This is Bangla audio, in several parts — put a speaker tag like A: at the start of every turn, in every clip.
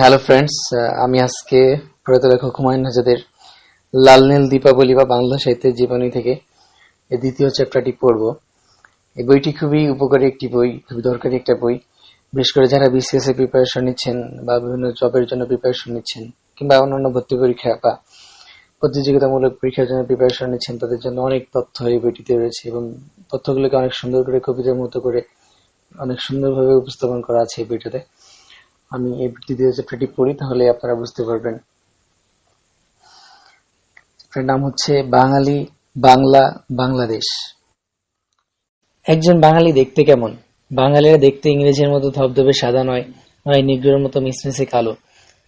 A: হ্যালো ফ্রেন্ডস আমি আজকে প্রয়াত লেখক হুমায়ুন লাল নীল দীপাবলি বা বাংলা সাহিত্যের জীবনী থেকে এই দ্বিতীয় চ্যাপ্টারটি পড়ব। এই বইটি খুবই উপকারী একটি বই, খুবই দরকারি একটা বই। বিশেষ করে যারা বিসিএস এর প্রিপারেশন নিচ্ছেন বা বিভিন্ন জবের জন্য প্রিপারেশন নিচ্ছেন কিংবা অন্যান্য ভর্তি পরীক্ষা বা প্রতিযোগিতামূলক পরীক্ষার জন্য প্রিপারেশন নিচ্ছেন, তাদের জন্য অনেক তথ্য এই বইটিতে রয়েছে এবং তথ্যগুলোকে অনেক সুন্দর করে কবিতার মতো করে অনেক সুন্দরভাবে উপস্থাপন করা আছে এই বইটাতে। আমি এই দ্বিতীয় চ্যাপ্টারটি পড়ি তাহলে আপনারা বুঝতে পারবেন। নাম হচ্ছে বাঙালি বাংলা বাংলাদেশ। একজন বাঙালি দেখতে কেমন? বাঙালিরা দেখতে ইংরেজের মতো ধবধবে সাদা নয় নয় নিগ্রোর মতো মিসমিসে কালো।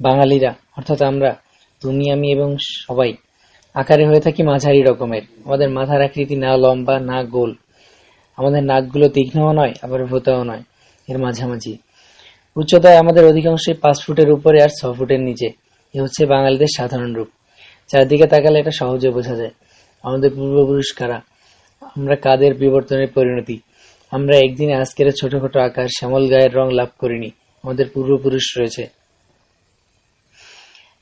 A: বাঙালিরা, অর্থাৎ আমরা, তুমি, আমি এবং সবাই, আকারে হয়ে থাকি মাঝারি রকমের। আমাদের মাথার আকৃতি না লম্বা, না গোল। আমাদের নাকগুলো তীক্ষ্ণও নয়, আবার ভোতাও নয়। এর মাঝামাঝি। উচ্চতায় আমাদের অধিকাংশই পাঁচ ফুটের উপরে আর ছ ফুটের নিচে। এ হচ্ছে বাঙালিদের সাধারণ রূপ। চারদিকে তাকালে এটা সহজে বোঝা যায়। আমাদের পূর্বপুরুষ কারা? আমরা কাদের বিবর্তনের পরিণতি? আমরা একদিনে আজকের ছোটখাটো আকার, শ্যামল গায়ের রং লাভ করিনি। আমাদের পূর্বপুরুষ রয়েছে।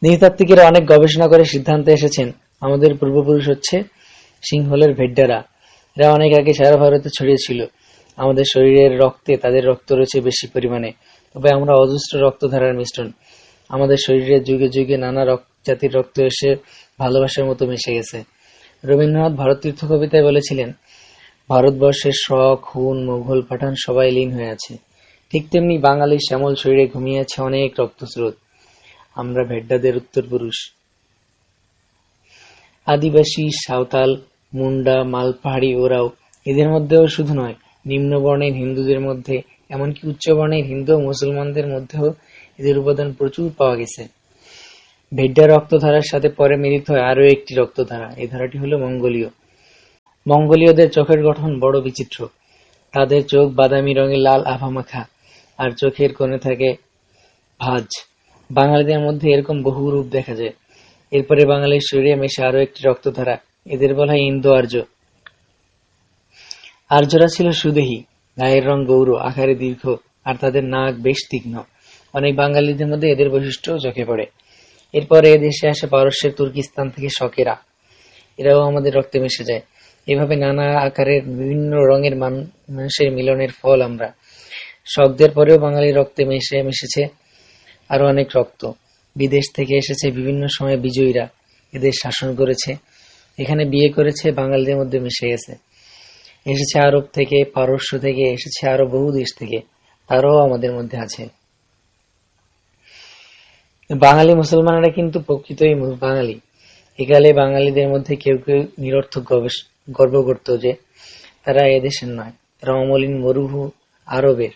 A: নৃতাত্ত্বিকেরা অনেক গবেষণা করে সিদ্ধান্তে এসেছেন, আমাদের পূর্বপুরুষ হচ্ছে সিংহলের ভেড্ডারা। এরা অনেক আগে সারা ভারতে ছড়িয়েছিল। আমাদের শরীরের রক্তে তাদের রক্ত রয়েছে বেশি পরিমাণে। তবে আমরা অজস্র রক্তধারার মিশ্রণ। আমাদের শরীরে যুগে যুগে নানা জাতির রক্ত এসে ভালোবাসার মতো মিশে গেছে। রবীন্দ্রনাথ ভারত তীর্থ কবিতায় বলেছিলেন, ভারতবর্ষের শখ হুন মুঘল পাঠান সবাই লীন হয়ে আছে। ঠিক তেমনি বাঙালির শ্যামল শরীরে ঘুমিয়ে আছে অনেক রক্তস্রোত। আমরা ভেড্ডাদের উত্তর পুরুষ আদিবাসী, সাঁওতাল, মুন্ডা, মালপাহাড়ি ওরাও এদের মধ্যেও শুধু নয়, নিম্নবর্ণের হিন্দুদের মধ্যে এমনকি উচ্চবর্ণের হিন্দু মুসলমানদের মধ্যেও এদের উপাদান প্রচুর পাওয়া গেছে। ভেড্ডা রক্তধারার সাথে পরে মিলিত হয় আরও একটি রক্তধারা। এই ধারাটি হলো মঙ্গোলীয়। মঙ্গোলীয়দের চোখের গঠন বড় বিচিত্র। তাদের চোখ বাদামি রঙের লাল আভামাখা আর চোখের কোণে থাকে ভাজ। বাঙালিদের মধ্যে এরকম বহু রূপ দেখা যায়। এরপরে বাঙালির শরীরে মেশে আরও একটি রক্তধারা। এদের বলা হয় ইন্দো আর্য। আর্যরা ছিল সুদেহী। গায়ের রং গৌর, আকারে দীর্ঘ, আর তাদের নাক বেশ তীক্ষ্ণ। অনেক বাঙালিদের মধ্যে এদের বৈশিষ্ট্য চোখে পড়ে। এরপরে এদেশে আসে পারস্যের তুর্কিস্তান থেকে শকেরা। এরাও আমাদের রক্তে মিশে যায়। এভাবে নানা আকারের বিভিন্ন রঙের মানুষের মিলনের ফল আমরা। শকদের পরেও বাঙালি রক্তে মিশে মিশেছে আরও অনেক রক্ত। বিদেশ থেকে এসেছে বিভিন্ন সময় বিজয়ীরা। এদের শাসন করেছে। এখানে বিয়ে করেছে বাঙালিদের মধ্যে মিশে গেছে। এসেছে আরব থেকে, পারস্য থেকে, এসেছে আরও বহু দেশ থেকে। তারাও আমাদের মধ্যে আছে। বাঙালি মুসলমানেরা কিন্তু প্রকৃতই বাঙালি। একালে বাঙালিদের মধ্যে কেউ কেউ নিরর্থক গর্ব করত যে তারা এদেশের নয়, তারা অমলিন মরুভূ আরবের।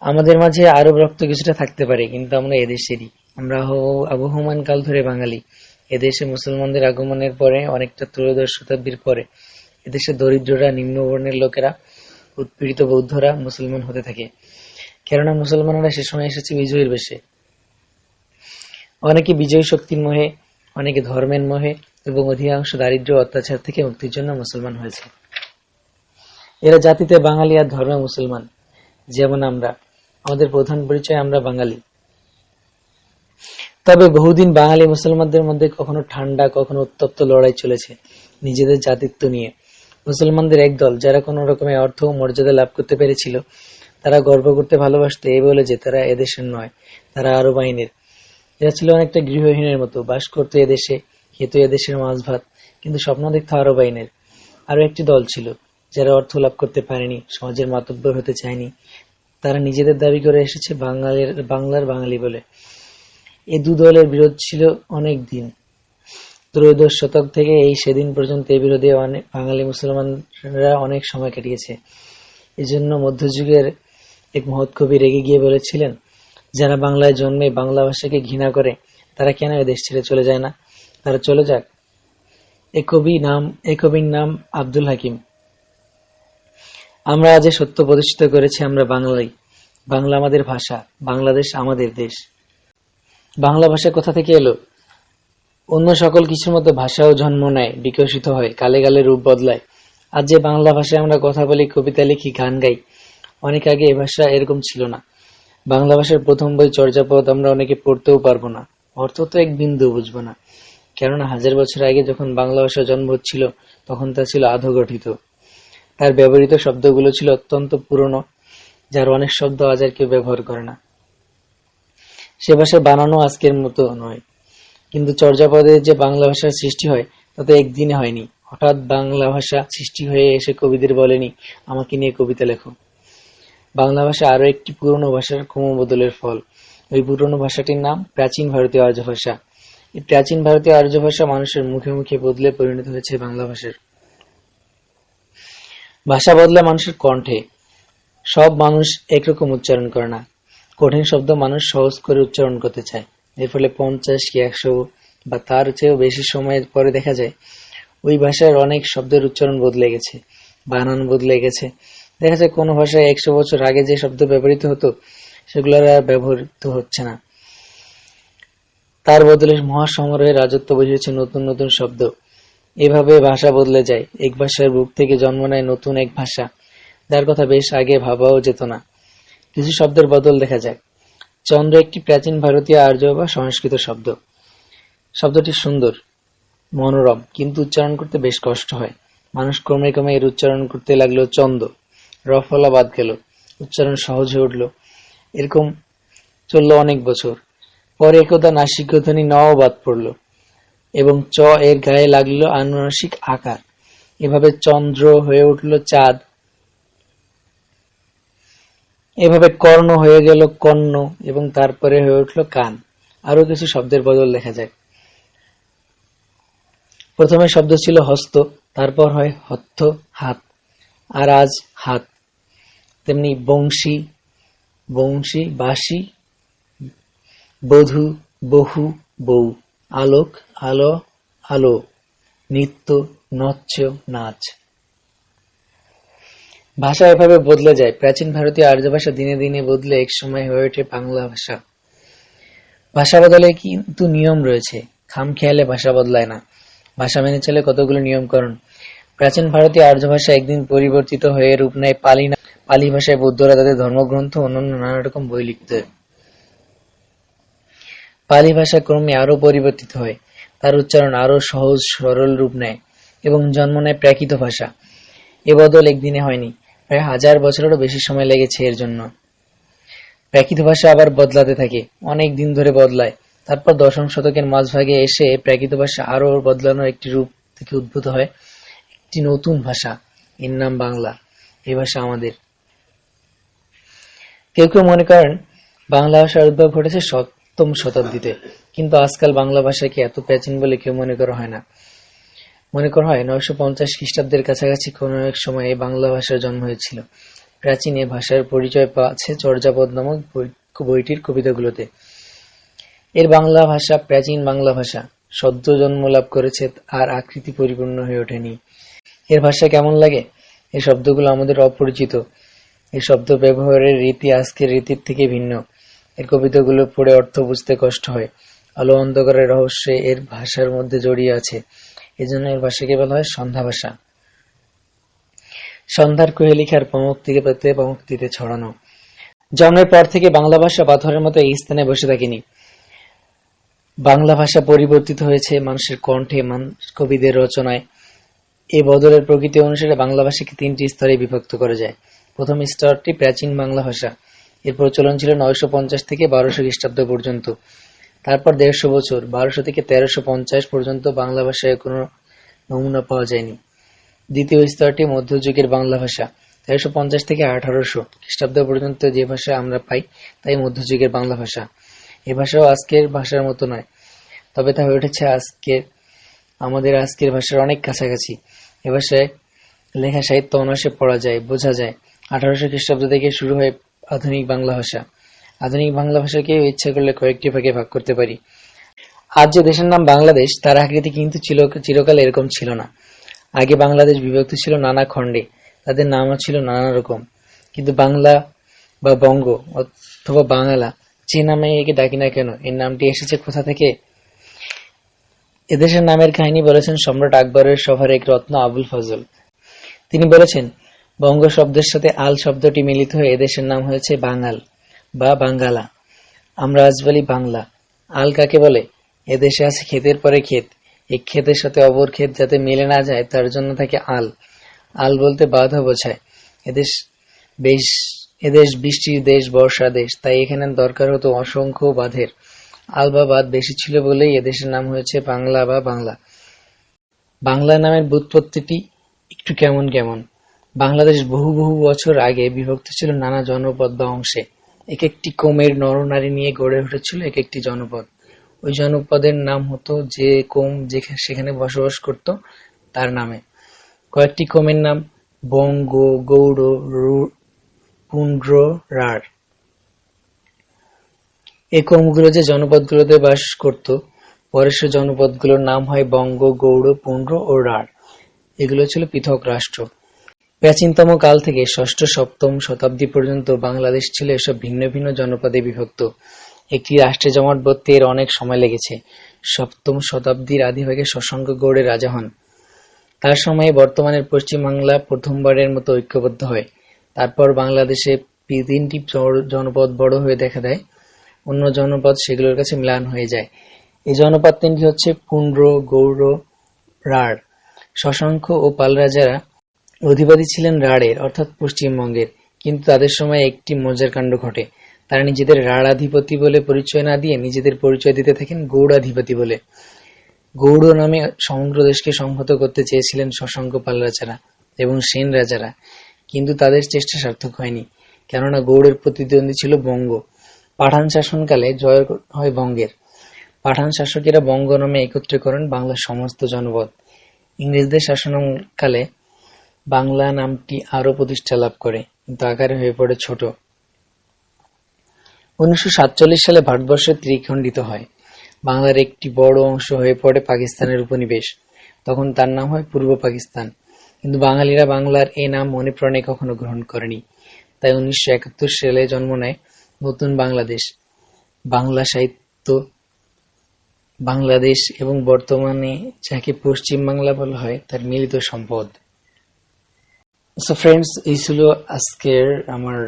A: আমাদের মাঝে আরব রক্ত কিছুটা থাকতে পারে, কিন্তু আমরা এদেশেরই আমরা আবহমান কাল ধরে বাঙালি। এদেশে মুসলমানদের আগমনের পরে, অনেকটা ত্রয়োদশ শতাব্দীর পরে এদেশে দরিদ্ররা, নিম্নবর্ণের লোকেরা, উৎপীড়িত বৌদ্ধরা মুসলমান হতে থাকে। কেননা মুসলমানরা সে সময় এসেছে বিজয়ীর বেশে। অনেকে বিজয়ী শক্তির মোহে, অনেকে ধর্মের মোহে এবং অধিকাংশ দারিদ্র অত্যাচার থেকে মুক্তির জন্য মুসলমান হয়েছে। এরা জাতিতে বাঙালি আর ধর্মে মুসলমান, যেমন আমরা। আমাদের প্রধান পরিচয় আমরা বাঙালি। তবে বহুদিন বাঙালি মুসলমানদের মধ্যে কখনো ঠান্ডা, কখনো উত্তপ্ত লড়াই চলেছে নিজেদের জাতিত্ব নিয়ে। মুসলমানদের একদল যারা কোনো রকমের অর্থ ও মর্যাদা লাভ করতে পেরেছিল, তারা গর্ব করতে ভালোবাসতো, এই বলে যে তারা এদেশের নয়, তারা আরব আইনের। এরা ছিল অনেকটা গৃহহীনের মতো, বাস করতো এদেশে, খেত এদেশের মাছ ভাত, কিন্তু স্বপ্ন দেখতো আরব আইনের। আরও একটি দল ছিল, যারা অর্থ লাভ করতে পারেনি, সমাজের মাতব্বর হতে চায়নি। তারা নিজেদের দাবি করে এসেছে, বাঙালির, বাংলার বাঙালি বলে। এ দু দলের বিরোধ ছিল অনেক দিন ত্রয়োদশ শতক থেকে এই সেদিন পর্যন্ত বিরোধে অনেক বাঙালি মুসলমানরা অনেক সময় কাটিয়েছে। এজন্য মধ্যযুগের এক মহৎ কবি রেগে গিয়ে বলেছিলেন, যারা বাংলায় জন্মে বাংলা ভাষাকে ঘৃণা করে, তারা কেন এ দেশ ছেড়ে চলে যায় না? তারা চলে যাক। এ কবি নাম, এ কবির নাম আব্দুল হাকিম। আমরা আজ সত্য প্রতিষ্ঠিত করেছি, আমরা বাঙালি। বাংলা আমাদের ভাষা, বাংলাদেশ আমাদের দেশ। বাংলা ভাষা কোথা থেকে এলো? অন্য সকল কিছুর মতো ভাষাও জন্ম নেয়, বিকশিত হয়, কালে কালে রূপ বদলায়। আজ যে বাংলা ভাষায় আমরা কথা বলি, কবিতা লিখি, গান গাই, অনেক আগে এ ভাষা এরকম ছিল না। বাংলা ভাষার প্রথম বই চর্যাপদ আমরা অনেকে পড়তেও পারব না। অর্থ তো এক বিন্দু বুঝব না। কেননা হাজার বছর আগে যখন বাংলা ভাষা জন্ম হচ্ছিল, তখন তা ছিল আধগঠিত তার ব্যবহৃত শব্দগুলো ছিল অত্যন্ত পুরনো, যার অনেক শব্দ আজ আর কেউ ব্যবহার করে না। সে ভাষা বানানো আজকের মতো নয়। কিন্তু চর্যাপদে যে বাংলা ভাষার সৃষ্টি হয় তা তো একদিনে হয়নি। হঠাৎ বাংলা ভাষা সৃষ্টি হয়ে এসে কবিদের বলেনি, আমাকে নিয়ে কবিতা লেখো। বাংলা ভাষা আরও একটি পুরনো ভাষার ক্রমবদলের ফল। ওই পুরনো ভাষাটির নাম প্রাচীন ভারতীয় আর্য ভাষা। এই প্রাচীন ভারতীয় আর্য ভাষা মানুষের মুখে মুখে বদলে পরিণত হয়েছে বাংলা ভাষার। ভাষা বদলে মানুষের কণ্ঠে। সব মানুষ একরকম উচ্চারণ করে না। কঠিন শব্দ মানুষ সহজ করে উচ্চারণ করতে চায়। এর ফলে পঞ্চাশ কি একশো বা তার চেয়েও বেশি সময়ের পরে দেখা যায় ওই ভাষার অনেক শব্দের উচ্চারণ বদলে গেছে বানান বদলে গেছে। দেখা যায় কোনো ভাষায় একশো বছর আগে যে শব্দ ব্যবহৃত হতো, সেগুলো আর ব্যবহৃত হচ্ছে না। তার বদলে মহাসমারোহে রাজত্ব বসেছে নতুন নতুন শব্দ। এভাবে ভাষা বদলে যায়, এক ভাষার বুক থেকে জন্ম নেয় নতুন এক ভাষা। যার কথা বেশ আগে ভাবাও যেত না। কিছু শব্দের বদল দেখা যায়। চন্দ্র একটি প্রাচীন ভারতীয় আর্য বা সংস্কৃত শব্দ। শব্দটি সুন্দর, মনোরম, কিন্তু উচ্চারণ করতে বেশ কষ্ট হয়। মানুষ ক্রমে ক্রমে এর উচ্চারণ করতে লাগল চন্দ রফলা বাদ গেল, উচ্চারণ সহজ হয়ে উঠল। এরকম চলল অনেক বছর। পরে একদা নাসিক ধ্বনি নও বাদ পড়ল এবং চ এর গায়ে লাগল আনুনাসিক আকার। এভাবে চন্দ্র হয়ে উঠল চাঁদ এভাবে কর্ণ হয়ে গেল কর্ণ এবং তারপরে হয়ে উঠল কান। আরও কিছু শব্দের বদল দেখা যায়। প্রথমে শব্দ ছিল হস্ত, তারপর হয় হত্থ হাত। আর আজ হাত। তেমনি বংশী বংশী, বাসি, বধূ, বহু, বউ। আলোক, আলো আলো। নৃত্য নচ্য নাচ। ভাষা এভাবে বদলে যায়। প্রাচীন ভারতীয় আর্য ভাষা দিনে দিনে বদলে এক সময় হয়ে ওঠে বাংলা ভাষা। ভাষা বদলে কিন্তু নিয়ম রয়েছে। খাম খেয়ালে ভাষা বদলায় না। ভাষা মেনে চলে কতগুলো নিয়মকরণ? প্রাচীন ভারতীয় আর্য ভাষা একদিন পরিবর্তিত হয়ে রূপ নেয় পালি না পালি ভাষায় বৌদ্ধরা তাদের ধর্মগ্রন্থ অন্যান্য নানা রকম বই লিখতে। পালি ভাষা ক্রমে আরও পরিবর্তিত হয়। তার উচ্চারণ আরও সহজ, সরল রূপ নেয় এবং জন্ম নেয় প্রাকৃত ভাষা। এ বদল একদিনে হয়নি। প্রায় হাজার বছরেরও বেশি সময় লেগেছে এর জন্য। প্রাকৃত ভাষা আবার বদলাতে থাকে, অনেক দিন ধরে বদলায়। তারপর দশম শতকের মাঝভাগে এসে প্রাকৃত ভাষা আরও বদলানোর একটি রূপ থেকে উদ্ভূত হয়, একটি নতুন ভাষা। এর নাম বাংলা। এই ভাষা আমাদের। কেউ কেউ মনে করেন, বাংলা ভাষার উদ্ভব ঘটেছে সপ্তম শতাব্দীতে। কিন্তু আজকাল বাংলা ভাষাকে এত প্রাচীন বলে কেউ মনে করা হয় না। মনে করা হয়, নয়শো পঞ্চাশ খ্রিস্টাব্দের কাছাকাছি কোনো এক সময় এই বাংলা ভাষার জন্ম হয়েছিল। প্রাচীন এ ভাষার পরিচয় আছে চর্যাপদ নামক বইটির কবিতাগুলোতে। এর বাংলা ভাষা প্রাচীন বাংলা ভাষা। সদ্য জন্ম লাভ করেছে আর আকৃতি পরিপূর্ণ হয়ে ওঠেনি। এর ভাষা কেমন লাগে? এই শব্দগুলো আমাদের অপরিচিত। এই শব্দ ব্যবহারের রীতি আজকের রীতির থেকে ভিন্ন। এর কবিতাগুলো পড়ে অর্থ বুঝতে কষ্ট হয়। আলো অন্ধকারের রহস্যে এর ভাষার মধ্যে জড়িয়ে আছে। এজন্য এর ভাষাকে বলা হয় সন্ধ্যা ভাষা। সন্ধ্যার কোহেলিখার পমক্তিকে পেতে পমক্তিতে ছড়ানো। জন্মের পর থেকে বাংলা ভাষা পাথরের মতো এই স্থানে বসে থাকেনি। বাংলা ভাষা পরিবর্তিত হয়েছে মানুষের কণ্ঠে কবিদের রচনায়। এই বদলের প্রকৃতি অনুসারে বাংলা ভাষাকে তিনটি স্তরে বিভক্ত করা যায়। প্রথম স্তরটি প্রাচীন বাংলা ভাষা। এর প্রচলন ছিল নয়শো পঞ্চাশ থেকে বারোশো খ্রিস্টাব্দ পর্যন্ত। তারপর দেড়শো বছর, বারোশো থেকে তেরোশো পঞ্চাশ পর্যন্ত বাংলা ভাষায় কোনো নমুনা পাওয়া যায়নি। দ্বিতীয় স্তরটি মধ্যযুগের বাংলা ভাষা, তেরোশো পঞ্চাশ থেকে আঠারোশো খ্রিস্টাব্দ পর্যন্ত যে ভাষা আমরা পাই, তাই মধ্যযুগের বাংলা ভাষা। এ ভাষাও আজকের ভাষার মতো নয়, তবে তা হয়ে উঠেছে আজকের, আমাদের আজকের ভাষার অনেক কাছাকাছি। এ ভাষায় লেখা সাহিত্য অনায়াসে পড়া যায়, বোঝা যায়। আঠারোশো খ্রিস্টাব্দ থেকে শুরু হয় আধুনিক বাংলা ভাষা। আধুনিক বাংলা ভাষাকে ইচ্ছা করলে কয়েকটি ভাগে ভাগ করতে পারি। আজ যে দেশের নাম বাংলাদেশ, তার আকৃতি কিন্তু চিরকাল এরকম ছিল না। আগে বাংলাদেশ বিভক্ত ছিল নানা খণ্ডে। তাদের নামও ছিল নানা রকম। কিন্তু বাংলা বা বঙ্গ অথবা বাংলা যে নামে একে ডাকি না কেন, এর নামটি এসেছে কোথা থেকে? এদেশের নামের কাহিনী বলেছেন সম্রাট আকবরের সভার এক রত্ন আবুল ফজল। তিনি বলেছেন, বঙ্গ শব্দের সাথে আল শব্দটি মিলিত হয়ে এদেশের নাম হয়েছে বাঙাল। বা বাঙ্গালা। আমরা আজ বলি বাংলা। আল কাকে বলে, এদেশে আছে ক্ষেতের পরে ক্ষেত। এক ক্ষেতের সাথে অপর ক্ষেত যাতে মিলে না যায়, তার জন্য থাকে আল। আল বলতে বাধা বোঝায়। এদেশ, বেশ, এদেশ বৃষ্টির দেশ, বর্ষা দেশ। তাই এখানে দরকার হতো অসংখ্য বাঁধের। আল বা বাঁধ বেশি ছিল বলেই এদেশের নাম হয়েছে বাংলা বা বাংলা। বাংলা নামের ব্যুৎপত্তিটি একটু কেমন কেমন। বাংলাদেশ বহু বহু বছর আগে বিভক্ত ছিল নানা জনপদ বা অংশে। এক একটি কোমের নরনারী নিয়ে গড়ে উঠেছিল এক একটি জনপদ। ওই জনপদের নাম হতো যে কোম যেখানে সেখানে বসবাস করত, তার নামে। কয়েকটি কোমের নাম বঙ্গ, গৌড় পুন্ড্র, রাঢ়। এই কোমগুলো যে জনপদগুলোতে বাস করত, পরে সে জনপদগুলোর নাম হয় বঙ্গ, গৌড়, পুন্ড্র ও রাঢ়। এগুলো ছিল পৃথক রাষ্ট্র। প্রাচীনতম কাল থেকে ষষ্ঠ সপ্তম শতাব্দী পর্যন্ত বাংলাদেশ ছিল এসব ভিন্ন ভিন্ন জনপদে বিভক্ত। একটি রাষ্ট্রে জমাট জমাটবদ্ধ এর অনেক সময় লেগেছে। সপ্তম শতাব্দীর আদিভাগে শশাঙ্ক গৌড়ের রাজা হন। তার সময়ে বর্তমানের পশ্চিমবাংলা প্রথমবারের মতো ঐক্যবদ্ধ হয়। তারপর বাংলাদেশে তিনটি জনপদ বড় হয়ে দেখা দেয়। অন্য জনপদ সেগুলোর কাছে ম্লান হয়ে যায়। এই জনপদ তিনটি হচ্ছে পুন্ড্র, গৌড়, রাঢ়। শশাঙ্ক ও পাল রাজারা অধিপতি ছিলেন রাঢ়ের, অর্থাৎ পশ্চিমবঙ্গের। কিন্তু তাদের সময় একটি মজার কাণ্ড ঘটে। তারা নিজেদের রাঢ়াধিপতি বলে পরিচয় না দিয়ে নিজেদের পরিচয় দিতে থাকেন গৌড়াধিপতি বলে। গৌড় নামে সমগ্র দেশকে সংহত করতে চেয়েছিলেন শশাঙ্ক পাল রাজারা এবং সেন রাজারা। কিন্তু তাদের চেষ্টা সার্থক হয়নি, কেননা গৌড়ের প্রতিদ্বন্দ্বী ছিল বঙ্গ। পাঠান শাসনকালে জয় হয় বঙ্গের। পাঠান শাসকেরা বঙ্গ নামে একত্রে করেন বাংলার সমস্ত জনপদ। ইংরেজদের শাসনকালে বাংলা নামটি আরও প্রতিষ্ঠা লাভ করে, কিন্তু আকারে হয়ে পড়ে ছোট। উনিশশো সাতচল্লিশ সালে ভারতবর্ষ ত্রিখণ্ডিত হয়। বাংলার একটি বড় অংশ হয়ে পড়ে পাকিস্তানের উপনিবেশ। তখন তার নাম হয় পূর্ব পাকিস্তান। কিন্তু বাঙালিরা বাংলার এ নাম মনে প্রাণে কখনো গ্রহণ করেনি। তাই উনিশশো একাত্তর সালে জন্ম নেয় নতুন বাংলাদেশ। বাংলা সাহিত্য, বাংলাদেশ এবং বর্তমানে যাকে পশ্চিম বাংলা বলা হয়, তার মিলিত সম্পদ। সো ফ্রেন্ডস এই ছিল আজকের আমার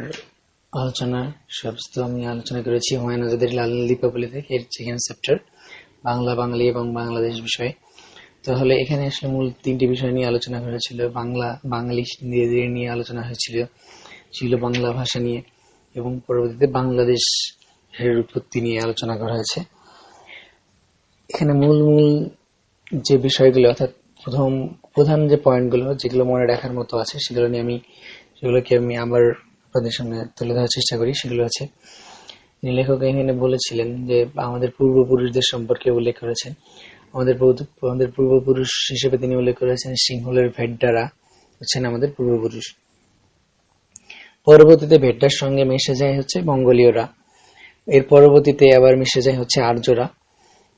A: আলোচনা। সমস্ত আমি আলোচনা করেছি হুমায়ুন আজাদের লাল দীপাবলি থেকে এর সেকেন্ড চ্যাপ্টার বাংলা, বাঙালি এবং বাংলাদেশ বিষয়ে। তাহলে এখানে আসলে মূল তিনটি বিষয় নিয়ে আলোচনা করা ছিল বাংলা, বাঙালি নিজেদের নিয়ে আলোচনা হয়েছিল। ছিল বাংলা ভাষা নিয়ে এবং পরবর্তীতে বাংলাদেশ এর উৎপত্তি নিয়ে আলোচনা করা হয়েছে। এখানে মূল মূল যে বিষয়গুলো, অর্থাৎ প্রথম প্রধান যে পয়েন্টগুলো, যেগুলো মনে রাখার মতো আছে, সেগুলো নিয়ে আমি, সেগুলোকে আমি আবার আপনাদের সামনে তুলে ধরার চেষ্টা করি। সেগুলো আছে লেখক এখানে বলেছিলেন যে, আমাদের পূর্বপুরুষদের সম্পর্কে উল্লেখ করেছেন। আমাদের আমাদের পূর্বপুরুষ হিসেবে তিনি উল্লেখ করেছেন সিংহলের ভেড্ডারা হচ্ছেন আমাদের পূর্বপুরুষ। পরবর্তীতে ভেড্ডার সঙ্গে মিশে যায় হচ্ছে মঙ্গোলীয়রা। এর পরবর্তীতে আবার মিশে যায় হচ্ছে আর্যরা।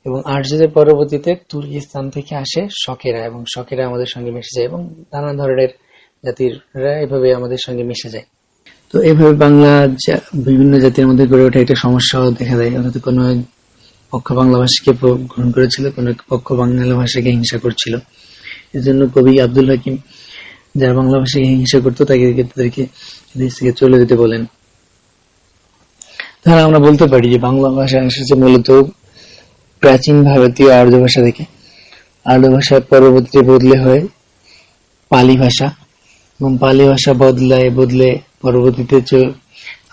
A: এবং আর্যদের পরবর্তীতে তুর্কিস্তান থেকে আসে শকেরা এবং শকেরা আমাদের সঙ্গে মিশে যায় এবং নানা ধরনের জাতিরা এভাবে আমাদের সঙ্গে মিশে যায়। তো এভাবে বাংলা বিভিন্ন জাতির মধ্যে গড়ে ওঠা একটা সমস্যাও দেখা দেয়। অর্থাৎ কোনো পক্ষ বাংলা ভাষাকে গ্রহণ করেছিল, কোনো পক্ষ বাংলা ভাষাকে হিংসা করছিল। এজন্য কবি আব্দুল হাকিম যারা বাংলা ভাষাকে হিংসা করতো, তাকে তাদেরকে দেশ থেকে চলে যেতে বলেন। তাহলে আমরা বলতে পারি যে বাংলা ভাষা এসেছে মূলত প্রাচীন ভারতীয় আর্য ভাষা থেকে। আর্য ভাষা পরবর্তীতে বদলে হয় পালি ভাষা এবং পালি ভাষা বদলায়, বদলে পরবর্তীতে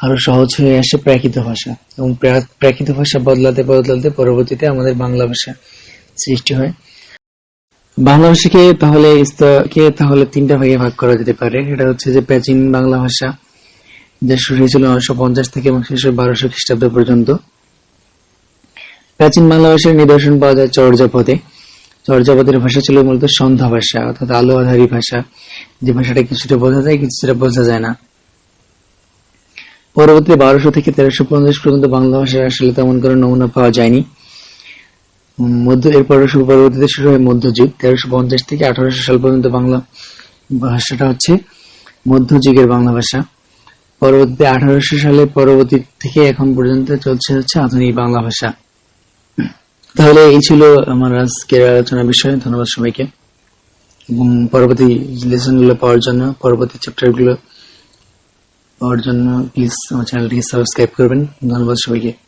A: আরও সহজ হয়ে আসে প্রাকৃত ভাষা এবং প্রা- প্রাকৃত ভাষা বদলাতে বদলাতে পরবর্তীতে আমাদের বাংলা ভাষা সৃষ্টি হয়। বাংলা ভাষাকে তাহলে কে তাহলে তিনটা ভাগে ভাগ করা যেতে পারে। এটা হচ্ছে যে প্রাচীন বাংলা ভাষা, যা শুরু হয়েছিল নয়শো পঞ্চাশ থেকে এবং শেষ বারোশো খ্রিস্টাব্দ পর্যন্ত। প্রাচীন বাংলা ভাষার নিদর্শন পাওয়া যায় চর্যাপদে। চর্যাপদের ভাষা ছিল মূলত সন্ধ্যা ভাষা, অর্থাৎ আলো আধারী ভাষা। যে ভাষাটা কিছুটা বোঝা যায়, কিছুটা বোঝা যায় না। পরবর্তী বারোশো থেকে তেরোশো পঞ্চাশ পর্যন্ত বাংলা ভাষার আসলে তেমন কোনো নমুনা পাওয়া যায়নি। মধ্য এর পরশু পরবর্তীতে শুরু হয় মধ্যযুগ। তেরোশো পঞ্চাশ থেকে আঠারোশো সাল পর্যন্ত বাংলা ভাষাটা হচ্ছে মধ্যযুগের বাংলা ভাষা। পরবর্তীতে আঠারোশো সালে পরবর্তী থেকে এখন পর্যন্ত চলছে হচ্ছে আধুনিক বাংলা ভাষা। তাহলে এই ছিল আমার আজকের আলোচনা বিষয়ে। ধন্যবাদ সবাইকে। এবং পরবর্তী লেসনগুলো পাওয়ার জন্য, পরবর্তী চ্যাপ্টারগুলো পাওয়ার জন্য প্লিজ আমার চ্যানেলটিকে সাবস্ক্রাইব করবেন। ধন্যবাদ সবাইকে।